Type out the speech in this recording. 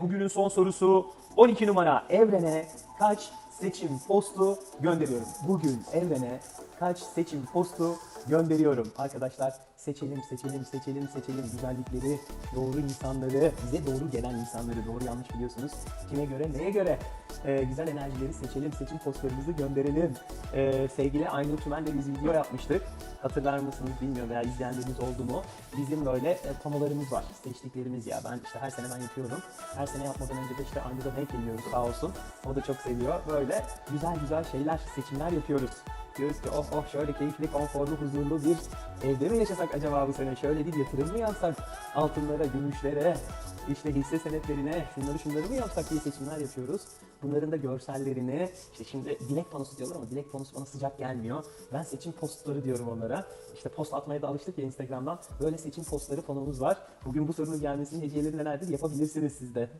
bugünün son sorusu 12 numara evrene kaç seçim postu gönderiyorum? Bugün evrene kaç seçim postu gönderiyorum? Arkadaşlar seçelim, seçelim, seçelim, seçelim güzellikleri, doğru insanları, bize doğru gelen insanları, doğru yanlış biliyorsunuz. Kime göre, neye göre? Ee, güzel enerjileri seçelim, seçim postlarımızı gönderelim. Ee, sevgili Aynur Tümen'le biz video yapmıştık. Hatırlar mısınız bilmiyorum veya izleyenleriniz oldu mu? Bizim böyle e, panolarımız var, seçtiklerimiz ya. Ben işte her sene ben yapıyorum. Her sene yapmadan önce de işte Aynur'a denk geliyoruz sağ olsun. O da çok seviyor. Böyle güzel güzel şeyler, seçimler yapıyoruz. Diyoruz ki oh oh şöyle keyifli, konforlu, huzurlu bir evde mi yaşasak acaba bu sene? Şöyle bir yatırım mı yapsak? Altınlara, gümüşlere, işte hisse senetlerine, şunları şunları mı yapsak diye seçimler yapıyoruz. Bunların da görsellerini, işte şimdi dilek panosu diyorlar ama dilek panosu bana sıcak gelmiyor. Ben seçim postları diyorum onlara. İşte post atmaya da alıştık ya Instagram'dan. Böyle seçim postları panomuz var. Bugün bu sorunun gelmesinin hediyeleri nelerdir yapabilirsiniz siz de.